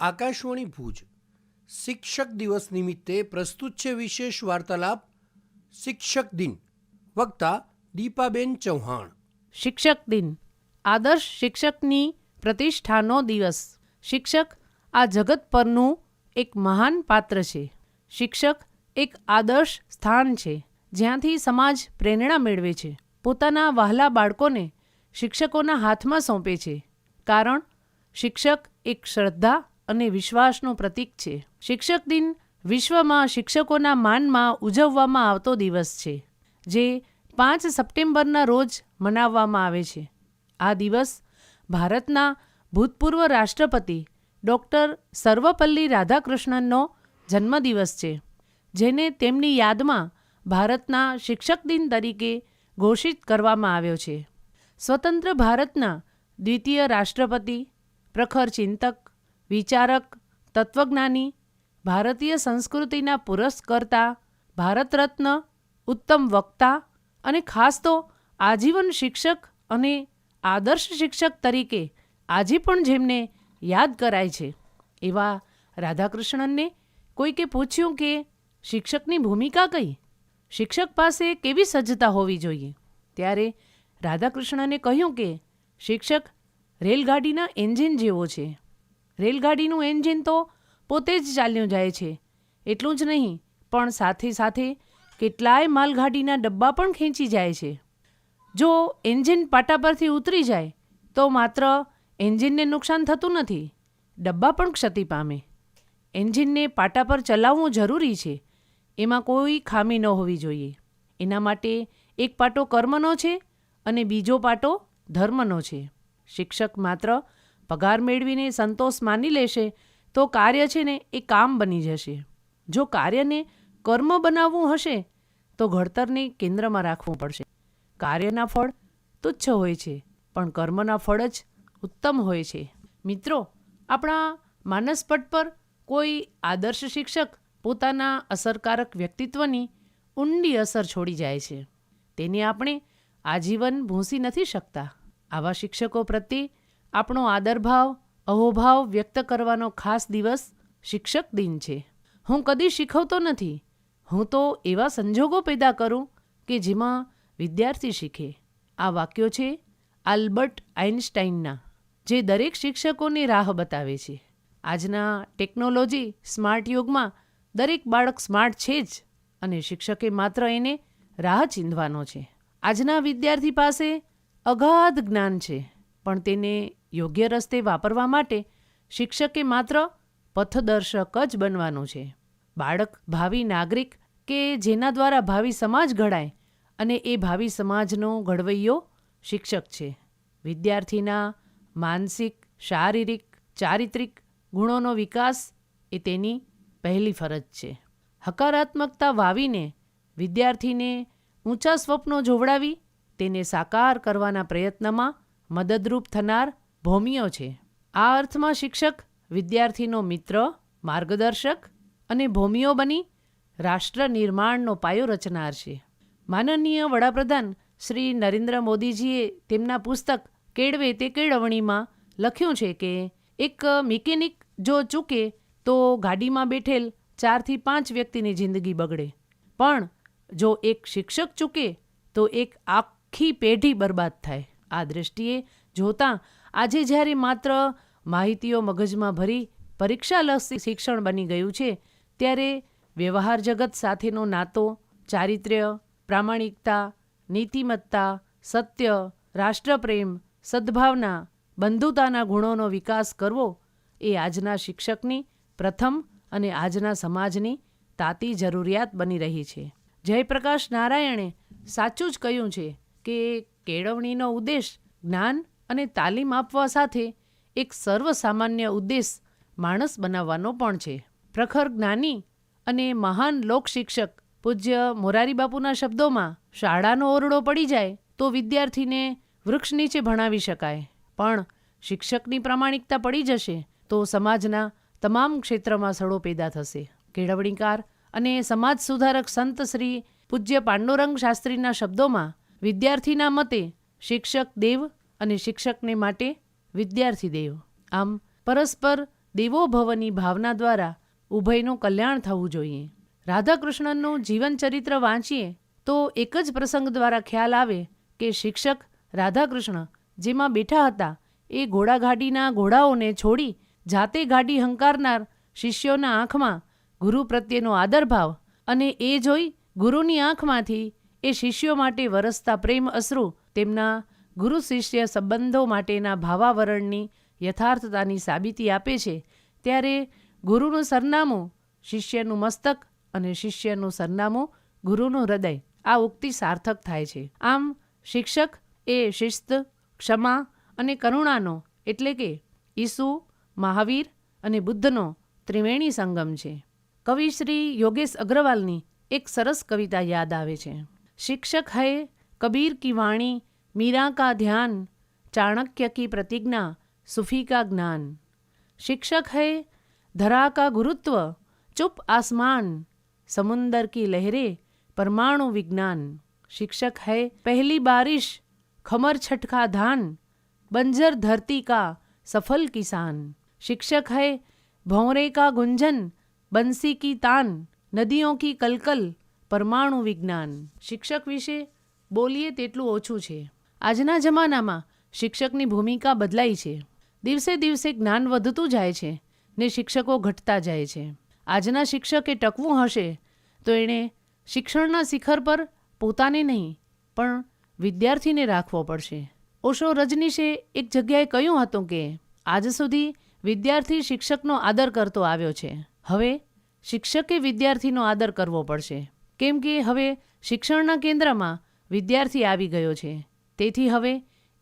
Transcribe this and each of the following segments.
આકાશવાણી ભુજ. શિક્ષક દિવસ નિમિત્તે પ્રસ્તુત છે વિશેષ વાર્તાલાપ, શિક્ષક દિન, વક્તા દીપાબેન ચૌહાણ. શિક્ષક દિન, આદર્શ શિક્ષકની પ્રતિષ્ઠાનો દિવસ. શિક્ષક આ જગત પરનું એક મહાન પાત્ર છે. શિક્ષક એક આદર્શ સ્થાન છે, જ્યાંથી સમાજ પ્રેરણા મેળવે છે. પોતાના વહાલા બાળકોને શિક્ષકોના હાથમાં સોંપે છે. કારણ, શિક્ષક એક શ્રદ્ધા અને વિશ્વાસનું પ્રતીક છે. શિક્ષક દિન વિશ્વમાં શિક્ષકોના માનમાં ઉજવવામાં આવતો દિવસ છે, જે પાંચ સપ્ટેમ્બરના રોજ મનાવવામાં આવે છે. આ દિવસ ભારતના ભૂતપૂર્વ રાષ્ટ્રપતિ ડૉક્ટર સર્વપલ્લી રાધાકૃષ્ણનનો જન્મદિવસ છે, જેને તેમની યાદમાં ભારતના શિક્ષક દિન તરીકે ઘોષિત કરવામાં આવ્યો છે. સ્વતંત્ર ભારતના દ્વિતીય રાષ્ટ્રપતિ, પ્રખર ચિંતક વિચારક, તત્વજ્ઞાની, ભારતીય સંસ્કૃતિના પુરસ્કર્તા ભારત રત્ન ઉત્તમ વક્તા અને ખાસ તો આજીવન શિક્ષક અને આદર્શ શિક્ષક તરીકે આજે પણ જેમને યાદ કરાય છે. એવા રાધાકૃષ્ણનને કોઈકે પૂછ્યું કે શિક્ષકની ભૂમિકા કઈ? શિક્ષક પાસે કેવી સજ્જતા હોવી જોઈએ? ત્યારે રાધાકૃષ્ણને કહ્યું કે શિક્ષક રેલગાડીના એન્જિન જેવો છે. રેલગાડીનું એન્જિન તો પોતે જ ચાલ્યું જાય છે. એટલું જ નહીં, પણ સાથે સાથે કેટલાય માલગાડીના ડબ્બા પણ ખેંચી જાય છે. જો એન્જિન પાટા પરથી ઉતરી જાય, તો માત્ર એન્જિનને નુકસાન થતું નથી, ડબ્બા પણ ક્ષતિ પામે. એન્જિનને પાટા પર ચલાવવું જરૂરી છે, એમાં કોઈ ખામી ન હોવી જોઈએ. એના માટે એક પાટો કર્મનો છે અને બીજો પાટો ધર્મનો છે. શિક્ષક માત્ર પગાર મેળવીને સંતોષ માની લેશે, તો કાર્ય છે ને એ કામ બની જશે. જો કાર્યને કર્મ બનાવવું હશે, તો ઘડતરને કેન્દ્રમાં રાખવું પડશે. કાર્યના ફળ તુચ્છ હોય છે, પણ કર્મના ફળ જ ઉત્તમ હોય છે. મિત્રો, આપણા માનસપટ પર કોઈ આદર્શ શિક્ષક પોતાના અસરકારક વ્યક્તિત્વની ઊંડી અસર છોડી જાય છે. તેને આપણે આજીવન ભૂંસી નથી શકતા. આવા શિક્ષકો પ્રત્યે આપણો આદરભાવ, અહોભાવ વ્યક્ત કરવાનો ખાસ દિવસ શિક્ષક દિન છે. હું કદી શીખવતો નથી. હું તો એવા સંજોગો પેદા કરું કે જેમાં વિદ્યાર્થી શીખે. આ વાક્યો છે આલ્બર્ટ આઇન્સ્ટાઇનના, જે દરેક શિક્ષકોની રાહ બતાવે છે. આજના ટેકનોલોજી સ્માર્ટ યુગમાં દરેક બાળક સ્માર્ટ છે જ અને શિક્ષકે માત્ર એને રાહ ચીંધવાનો છે. આજના વિદ્યાર્થી પાસે અગાધ જ્ઞાન છે, પણ તેને યોગ્ય રસ્તે વાપરવા માટે શિક્ષકે માત્ર પથદર્શક જ બનવાનું છે. બાળક, ભાવિ નાગરિક કે જેના દ્વારા ભાવિ સમાજ ઘડાય અને એ ભાવિ સમાજનો ઘડવૈયો શિક્ષક છે. વિદ્યાર્થીના માનસિક, શારીરિક, ચારિત્રિક ગુણોનો વિકાસ એ તેની પહેલી ફરજ છે. હકારાત્મકતા વાવીને વિદ્યાર્થીને ઊંચા સ્વપ્નો જોવડાવી તેને સાકાર કરવાના પ્રયત્નમાં મદદરૂપ થનાર ભૌમિયો છે. આ અર્થમાં શિક્ષક, વિદ્યાર્થીનો મિત્ર, માર્ગદર્શક અને ભૌમિયો બની રાષ્ટ્ર નિર્માણનો પાયો રચનાર છે. માનનીય વડાપ્રધાન શ્રી નરેન્દ્ર મોદીજીએ તેમના પુસ્તક કેળવે તે કેળવણીમાં લખ્યું છે કે, એક મિકેનિક જો ચૂકે તો ગાડીમાં બેઠેલ ચારથી પાંચ વ્યક્તિની જિંદગી બગડે. પણ જો એક શિક્ષક ચૂકે તો એક આખી પેઢી બરબાદ થાય. આ દૃષ્ટિએ જોતાં આજે જ્યારે માત્ર માહિતીઓ મગજમાં ભરી પરીક્ષાલક્ષી શિક્ષણ બની ગયું છે, ત્યારે વ્યવહાર જગત સાથેનો નાતો ચારિત્ર્ય, પ્રામાણિકતા, નીતિમત્તા, સત્ય, રાષ્ટ્રપ્રેમ, સદ્ભાવના, બંધુતાના ગુણોનો વિકાસ કરવો એ આજના શિક્ષકની પ્રથમ અને આજના સમાજની તાતી જરૂરિયાત બની રહી છે. જયપ્રકાશ નારાયણે સાચું જ કહ્યું છે કે કેળવણીનો ઉદ્દેશ જ્ઞાન અને તાલીમ આપવા સાથે એક સર્વસામાન્ય ઉદ્દેશ માણસ બનાવવાનો પણ છે. પ્રખર જ્ઞાની અને મહાન લોકશિક્ષક પૂજ્ય મોરારીબાપુના શબ્દોમાં શાળાનો ઓરડો પડી જાય તો વિદ્યાર્થીને વૃક્ષ નીચે ભણાવી શકાય. પણ શિક્ષકની પ્રામાણિકતા પડી જશે તો સમાજના તમામ ક્ષેત્રમાં સડો પેદા થશે. કેળવણીકાર અને સમાજ સુધારક સંત શ્રી પૂજ્ય પાંડુરંગ શાસ્ત્રીના શબ્દોમાં વિદ્યાર્થીના મતે શિક્ષક દેવ અને શિક્ષકને માટે વિદ્યાર્થી દેવ. આમ પરસ્પર દેવો ભવની ભાવના દ્વારા ઉભયનું કલ્યાણ થવું જોઈએ. રાધાકૃષ્ણનનું જીવનચરિત્ર વાંચીએ તો એક જ પ્રસંગ દ્વારા ખ્યાલ આવે કે શિક્ષક રાધાકૃષ્ણ જેમાં બેઠા હતા એ ઘોડાગાડીના ઘોડાઓને છોડી જાતે ગાડી હંકારનાર શિષ્યોના આંખમાં ગુરુ પ્રત્યેનો આદરભાવ અને એ જોઈ ગુરુની આંખમાંથી એ શિષ્યો માટે વરસતા પ્રેમ અશ્રુ તેમના ગુરુ શિષ્ય સંબંધો માટેના ભાવાવરણની યથાર્થતાની સાબિતી આપે છે, ત્યારે ગુરુનું સરનામું શિષ્યનું મસ્તક અને શિષ્યનું સરનામું ગુરુનું હૃદય. આ ઉક્તિ સાર્થક થાય છે. આમ શિક્ષક એ શિસ્ત, ક્ષમા અને કરુણાનો એટલે કે ઈસુ, મહાવીર અને બુદ્ધનો ત્રિવેણી સંગમ છે. કવિ શ્રી યોગેશ અગ્રવાલની એક સરસ કવિતા યાદ આવે છે. શિક્ષક હૈ કબીર કી વાણી મીરા કા ધ્યાન ચાણક્ય કી પ્રતિજ્ઞા સુફી કા જ્ઞાન शिक्षक है धरा का गुरुत्व चुप आसमान समुंदर की लहरें परमाणु विज्ञान शिक्षक है पहली बारिश खमर छठ का धान बंजर धरती का सफल किसान शिक्षक है भौरे का गुंजन बंसी की तान નદીઓ કી કલકલ પરમાણુ વિજ્ઞાન શિક્ષક વિશે બોલીએ તેટલું ઓછું છે આજના જમાનામાં શિક્ષકની ભૂમિકા બદલાઈ છે. દિવસે દિવસે જ્ઞાન વધતું જાય છે ને શિક્ષકો ઘટતા જાય છે. આજના શિક્ષકે ટકવું હશે તો એણે શિક્ષણના શિખર પર પોતાને નહીં, પણ વિદ્યાર્થીને રાખવો પડશે. ઓશો રજનીશે એક જગ્યાએ કહ્યું હતું કે, આજ સુધી વિદ્યાર્થી શિક્ષકનો આદર કરતો આવ્યો છે. હવે શિક્ષકે વિદ્યાર્થીનો આદર કરવો પડશે. કેમ કે હવે શિક્ષણના કેન્દ્રમાં વિદ્યાર્થી આવી ગયો છે. તેથી હવે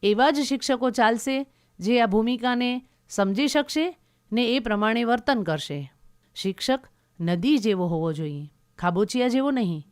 એવા જ શિક્ષકો ચાલશે જે આ ભૂમિકાને સમજી શકશે ને એ પ્રમાણે વર્તન કરશે. શિક્ષક નદી જેવો હોવો જોઈએ, ખાબોચિયા જેવો નહીં,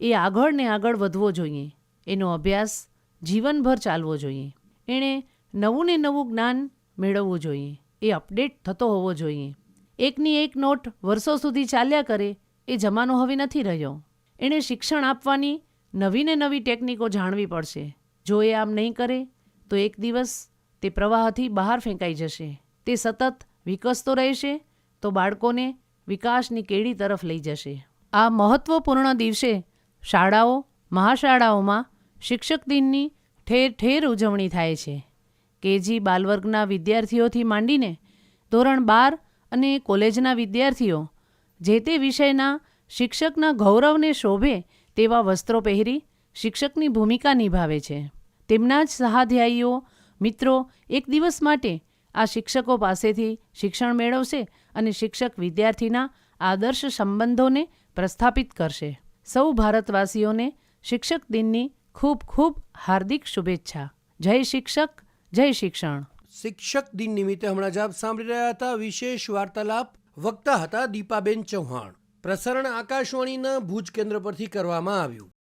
એ આગળ ને આગળ વધવો જોઈએ, એનો અભ્યાસ જીવનભર ચાલવો જોઈએ. એણે નવું ને નવું જ્ઞાન મેળવવું જોઈએ, એ અપડેટ થતો હોવો જોઈએ. એકની એક નોટ વર્ષો સુધી ચાલ્યા કરે, એ જમાનો હવે નથી રહ્યો. એણે શિક્ષણ આપવાની નવી ને નવી ટેકનિકો જાણવી પડશે. જો એ આમ નહીં કરે, તો એક દિવસ તે પ્રવાહથી બહાર ફેંકાઈ જશે. તે સતત વિકસતો રહેશે, તો બાળકોને વિકાસની કેડી તરફ લઈ જશે. આ મહત્વપૂર્ણ દિવસે શાળાઓ, મહાશાળાઓમાં શિક્ષક દિનની ઠેર ઠેર ઉજવણી થાય છે. કેજી બાલવર્ગના વિદ્યાર્થીઓથી માંડીને ધોરણ બાર અને કોલેજના વિદ્યાર્થીઓ જે તે વિષયના શિક્ષકના ગૌરવને શોભે તેવા વસ્ત્રો પહેરી શિક્ષકની ભૂમિકા નિભાવે છે. તેમના જ સહાધ્યાયીઓ, મિત્રો, એક દિવસ માટે આ શિક્ષકો પાસેથી શિક્ષણ મેળવશે અને શિક્ષક વિદ્યાર્થીના આદર્શ સંબંધોને પ્રસ્થાપિત કરશે. સૌ ભારતવાસીઓને શિક્ષક દિનની ખૂબ ખૂબ હાર્દિક શુભેચ્છા. જય શિક્ષક, જય શિક્ષણ. શિક્ષક દિન નિમિત્તે હમણાં જ આપ સાંભળી રહ્યા હતા વિશેષ વાર્તાલાપ વક્તા હતા દીપાબેન ચૌહાણ. પ્રસારણ આકાશવાણીના ભુજ કેન્દ્ર પરથી કરવામાં આવ્યું.